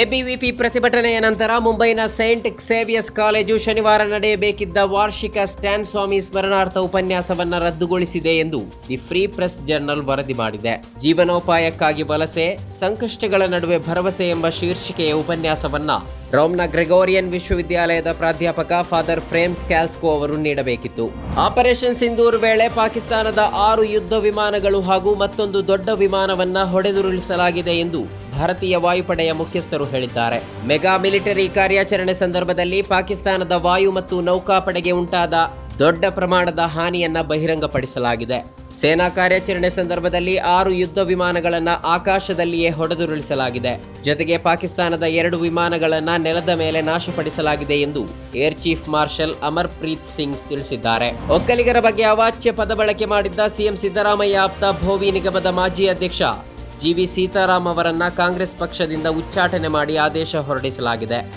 ABVP ಪ್ರತಿಭಟನೆಯ ನಂತರ ಮುಂಬೈನ ಸೈಂಟ್ ಸೇವಿಯರ್ಸ್ ಕಾಲೇಜು ಶನಿವಾರ ನಡೆಯಬೇಕಿದ್ದ ವಾರ್ಷಿಕ ಸ್ಟ್ಯಾನ್ ಸ್ವಾಮಿ ಸ್ಮರಣಾರ್ಥ ಉಪನ್ಯಾಸವನ್ನು ರದ್ದುಗೊಳಿಸಿದೆ ಎಂದು ದಿ ಫ್ರೀ ಪ್ರೆಸ್ ಜರ್ನಲ್ ವರದಿ ಮಾಡಿದೆ. ಜೀವನೋಪಾಯಕ್ಕಾಗಿ ವಲಸೆ, ಸಂಕಷ್ಟಗಳ ನಡುವೆ ಭರವಸೆ ಎಂಬ ಶೀರ್ಷಿಕೆಯ ಉಪನ್ಯಾಸವನ್ನ ರೋಮ್ನ ಗ್ರೆಗೋರಿಯನ್ ವಿಶ್ವವಿದ್ಯಾಲಯದ ಪ್ರಾಧ್ಯಾಪಕ ಫಾದರ್ ಫ್ರೇಮ್ ಸ್ಕ್ಯಾಲ್ಸ್ಕೋ ಅವರು ನೀಡಬೇಕಿತ್ತು. ಆಪರೇಷನ್ ಸಿಂಧೂರ್ ವೇಳೆ ಪಾಕಿಸ್ತಾನದ ಆರು ಯುದ್ಧ ವಿಮಾನಗಳು ಹಾಗೂ ಮತ್ತೊಂದು ದೊಡ್ಡ ವಿಮಾನವನ್ನ ಹೊಡೆದುರುಳಿಸಲಾಗಿದೆ ಎಂದು ಭಾರತೀಯ ವಾಯುಪಡೆಯ ಮುಖ್ಯಸ್ಥರು ಹೇಳಿದ್ದಾರೆ. ಮೆಗಾ ಮಿಲಿಟರಿ ಕಾರ್ಯಾಚರಣೆ ಸಂದರ್ಭದಲ್ಲಿ ಪಾಕಿಸ್ತಾನದ ವಾಯು ಮತ್ತು ನೌಕಾಪಡೆಗೆ ಉಂಟಾದ ದೊಡ್ಡ ಪ್ರಮಾಣದ ಹಾನಿಯನ್ನ ಬಹಿರಂಗಪಡಿಸಲಾಗಿದೆ. ಸೇನಾ ಕಾರ್ಯಾಚರಣೆ ಸಂದರ್ಭದಲ್ಲಿ ಆರು ಯುದ್ಧ ವಿಮಾನಗಳನ್ನ ಆಕಾಶದಲ್ಲಿಯೇ ಹೊಡೆದುರುಳಿಸಲಾಗಿದೆ. ಜೊತೆಗೆ ಪಾಕಿಸ್ತಾನದ ಎರಡು ವಿಮಾನಗಳನ್ನ ನೆಲದ ಮೇಲೆ ನಾಶಪಡಿಸಲಾಗಿದೆ ಎಂದು air chief marshal Amarpreet Singh ತಿಳಿಸಿದ್ದಾರೆ. ಒಕ್ಕಲಿಗರ ಬಗ್ಗೆ ಅವಾಚ್ಯ ಪದ ಬಳಕೆ ಮಾಡಿದ್ದ ಸಿಎಂ ಸಿದ್ದರಾಮಯ್ಯ ಆಪ್ತ ಭೋವಿ ನಿಗಮದ ಮಾಜಿ ಅಧ್ಯಕ್ಷ ಜಿವಿ ಸೀತಾರಾಮ್ ಅವರನ್ನ ಕಾಂಗ್ರೆಸ್ ಪಕ್ಷದಿಂದ ಉಚ್ಚಾಟನೆ ಮಾಡಿ ಆದೇಶ ಹೊರಡಿಸಲಾಗಿದೆ.